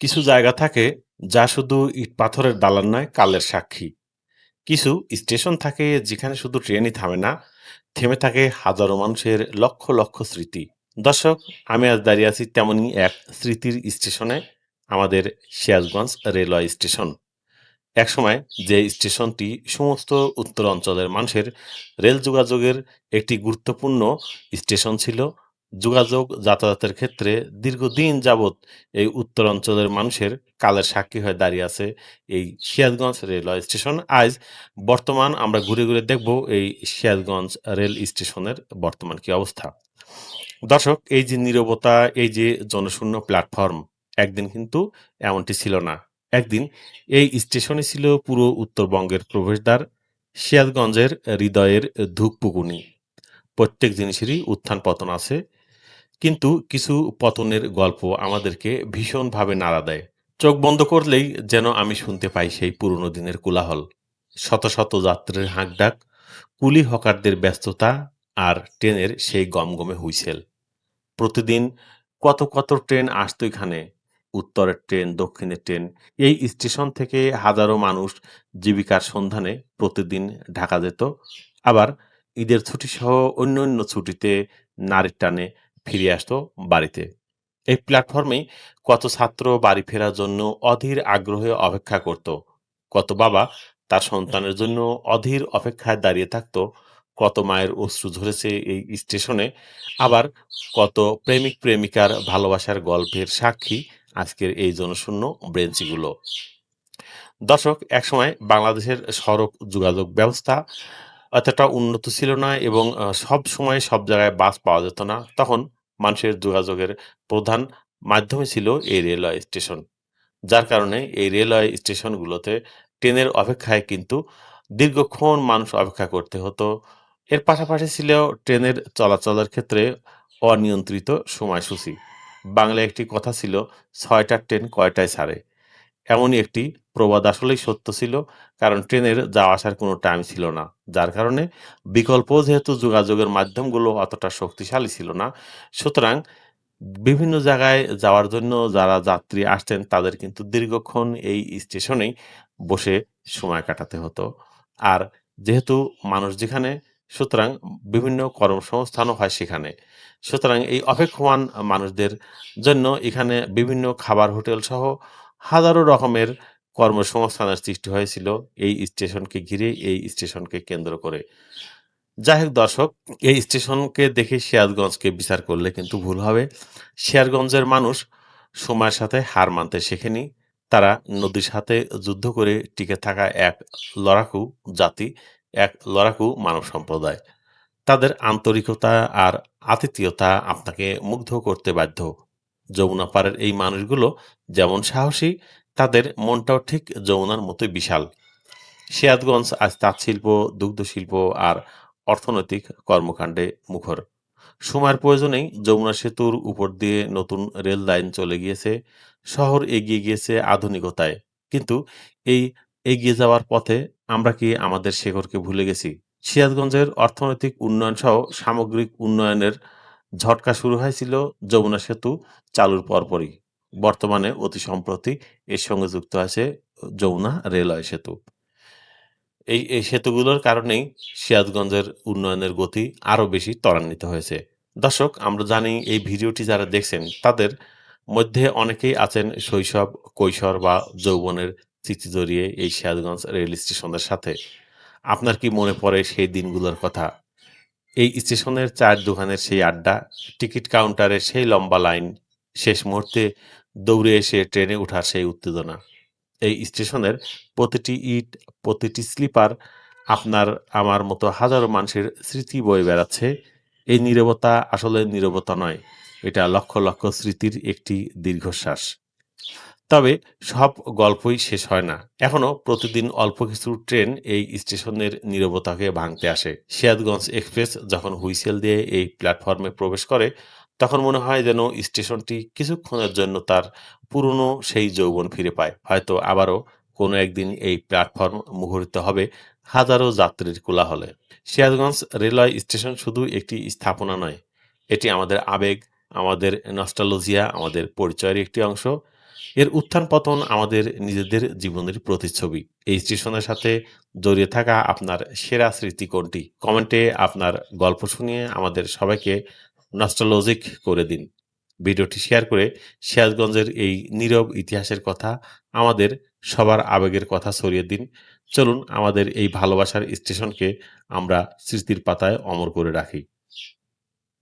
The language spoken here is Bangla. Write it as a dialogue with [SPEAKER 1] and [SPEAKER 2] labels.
[SPEAKER 1] কিছু জায়গা থাকে যা শুধু ইট পাথরের দালান নয়, কালের সাক্ষী। কিছু স্টেশন থাকে যেখানে শুধু ট্রেনই থামে না, থেমে থাকে হাজারো মানুষের লক্ষ লক্ষ স্মৃতি। দর্শক, আমি আজ দাঁড়িয়ে আছি তেমনই এক স্মৃতির স্টেশনে, আমাদের সিরাজগঞ্জ রেলওয়ে স্টেশন। একসময় যে স্টেশনটি সমস্ত উত্তর অঞ্চলের মানুষের রেল যোগাযোগের একটি গুরুত্বপূর্ণ স্টেশন ছিল যোগাযোগ যাতায়াতের ক্ষেত্রে দীর্ঘদিন যাবৎ এই উত্তর অঞ্চলের মানুষের কালের সাক্ষী হয়ে দাঁড়িয়ে আছে এই সিরাজগঞ্জ রেলওয়ে স্টেশন। আজ বর্তমান আমরা ঘুরে ঘুরে দেখব এই সিরাজগঞ্জ রেল স্টেশনের বর্তমান কি অবস্থা। দর্শক, এই যে নীরবতা, এই যে জনশূন্য প্ল্যাটফর্ম, একদিন কিন্তু এমনটি ছিল না। একদিন এই স্টেশনে ছিল পুরো উত্তরবঙ্গের প্রবেশদ্বার শিয়ালগঞ্জের হৃদয়ের ধূপপুকুনি প্রত্যেক জিনিসেরই উত্থান পতন আছে। কিন্তু কিছু পতনের গল্প আমাদেরকে ভীষণভাবে নাড়া দেয়। চোখ বন্ধ করলেই যেন আমি শুনতে পাই সেই পুরনো দিনের কোলাহল। শত শত যাত্রীর হাঁকডাক, কুলি হকারদের ব্যস্ততা আর ট্রেনের সেই গমগমে হুইসেল। প্রতিদিন কত কত ট্রেন আসতো এখানে। উত্তরের ট্রেন, দক্ষিণের ট্রেন, এই স্টেশন থেকে হাজারো মানুষ জীবিকার সন্ধানে প্রতিদিন ঢাকা যেত। আবার ঈদের ছুটি সহ অন্য অন্য ছুটিতে নারীর টানে ফিরে আসতো বাড়িতে। এই প্ল্যাটফর্মে কত ছাত্র বাড়ি ফেরার জন্য অধীর আগ্রহে অপেক্ষা করত, কত বাবা তার সন্তানের জন্য অধীর অপেক্ষায় দাঁড়িয়ে থাকত, কত মায়ের অশ্রু ঝরেছে এই স্টেশনে, আবার কত প্রেমিক প্রেমিকার ভালোবাসার গল্পের সাক্ষী আজকের এই জনশূন্য ব্রেঞ্চিগুলো। দর্শক, একসময় বাংলাদেশের সড়ক যোগাযোগ ব্যবস্থা অতটা উন্নত ছিল না এবং সব সময় সব জায়গায় বাস পাওয়া যেত না। তখন মানুষের যোগাযোগের প্রধান মাধ্যমে ছিল এই রেলওয়ে স্টেশন। যার কারণে এই রেলওয়ে স্টেশনগুলোতে ট্রেনের অপেক্ষায় কিন্তু দীর্ঘক্ষণ মানুষ অপেক্ষা করতে হতো। এর পাশাপাশি ছিল ট্রেনের চলাচলের ক্ষেত্রে অনিয়ন্ত্রিত সময়সূচি। বাংলায় একটি কথা ছিল ছয়টার ট্রেন কয়টায় ছাড়ে? এমনই একটি প্রবাদ আসলেই সত্য ছিল, কারণ ট্রেনের যাওয়া আসার কোনো টাইম ছিল না। যার কারণে বিকল্প যেহেতু যোগাযোগের মাধ্যমগুলো অতটা শক্তিশালী ছিল না, সুতরাং বিভিন্ন জায়গায় যাওয়ার জন্য যারা যাত্রী আসতেন তাদের কিন্তু দীর্ঘক্ষণ এই স্টেশনেই বসে সময় কাটাতে হতো। আর যেহেতু মানুষ যেখানে, সুতরাং বিভিন্ন কর্মসংস্থানও হয় সেখানে। সুতরাং এই অপেক্ষমান মানুষদের জন্য এখানে বিভিন্ন খাবার হোটেল সহ হাজারো রকমের কর্মসংস্থানের সৃষ্টি হয়েছিল এই স্টেশনকে ঘিরে, এই স্টেশনকে কেন্দ্র করে। যাই হোক দর্শক, এই স্টেশনকে দেখে সিরাজগঞ্জকে বিচার করলে কিন্তু ভুল হবে। সিরাজগঞ্জের মানুষ সময়ের সাথে হার মানতে শেখেনি। তারা নদীর সাথে যুদ্ধ করে টিকে থাকা এক লড়াকু জাতি, এক লড়াকু মানব সম্প্রদায়। তাদের আন্তরিকতা আর আতিথেয়তা আপনাকে মুগ্ধ করতে বাধ্য। যমুনা পাড়ের এই মানুষগুলো যেমন সাহসী তাদের মনটাও ঠিক যমুনার মতোই বিশাল। সিরাজগঞ্জ আজ তাঁত শিল্প দুগ্ধ শিল্প আর অর্থনৈতিক কর্মকাণ্ডে মুখর। সময়ের প্রয়োজনেই যমুনা সেতুর উপর দিয়ে নতুন রেল লাইন চলে গিয়েছে, শহর এগিয়ে গিয়েছে আধুনিকতায়। কিন্তু এই এগিয়ে যাওয়ার পথে আমরা কি আমাদের শেখরকে ভুলে গেছি? সিরাজগঞ্জের অর্থনৈতিক উন্নয়ন সহ সামগ্রিক উন্নয়নের ঝটকা শুরু হয়েছিল যমুনা সেতু চালুর পরপরই। বর্তমানে অতি সম্প্রতি এর সঙ্গে যুক্ত আছে যমুনা রেলওয়ে সেতু। এই এই সেতুগুলোর কারণেই সিরাজগঞ্জের উন্নয়নের গতি আরও বেশি ত্বরান্বিত হয়েছে। দর্শক, আমরা জানি এই ভিডিওটি যারা দেখছেন, তাদের মধ্যে অনেকেই আছেন শৈশব, কৈশোর বা যৌবনের স্মৃতি জড়িয়ে এই সিরাজগঞ্জ রেল স্টেশনের সাথে। আপনার কি মনে পড়ে সেই দিনগুলোর কথা? এই স্টেশনের চায়ের দোকানের সেই আড্ডা, টিকিট কাউন্টারের সেই লম্বা লাইন, শেষ মুহূর্তে দৌড়ে এসে ট্রেনে ওঠার সেই উত্তেজনা। এই স্টেশনের প্রতিটি ইট, প্রতিটি স্লিপার আপনার, আমার মতো হাজারো মানুষের স্মৃতি বয়ে বেড়াচ্ছে। এই নীরবতা আসলে নীরবতা নয়, এটা লক্ষ লক্ষ স্মৃতির একটি দীর্ঘশ্বাস। তবে সব গল্পই শেষ হয় না। এখনও প্রতিদিন অল্প কিছু ট্রেন এই স্টেশনের নীরবতাকে ভাঙতে আসে। সিয়াদগঞ্জ এক্সপ্রেস যখন হুইসেল দিয়ে এই প্ল্যাটফর্মে প্রবেশ করে তখন মনে হয় যেন স্টেশনটি কিছুক্ষণের জন্য তার পুরনো সেই যৌবন ফিরে পায় হয়তো আবারও কোনো একদিন এই প্ল্যাটফর্ম মুখরিত হবে হাজারো যাত্রীর কোলাহলে সিরাজগঞ্জ রেলওয়ে স্টেশন শুধু একটি স্থাপনা নয়, এটি আমাদের আবেগ, আমাদের নস্টালজিয়া, আমাদের পরিচয়ের একটি অংশ এর উত্থান-পতন আমাদের নিজেদের জীবনের প্রতিচ্ছবি। এই স্টেশনের সাথে জড়িয়ে থাকা আপনার সেরা স্মৃতি কোনটি? কমেন্টে আপনার গল্প শুনিয়ে আমাদের সবাইকে নস্টালজিক করে দিন। ভিডিওটি শেয়ার করে সিরাজগঞ্জের এই নীরব ইতিহাসের কথা, আমাদের সবার আবেগের কথা ছড়িয়ে দিন। চলুন আমাদের এই ভালোবাসার স্টেশনকে আমরা স্মৃতির পাতায় অমর করে রাখি।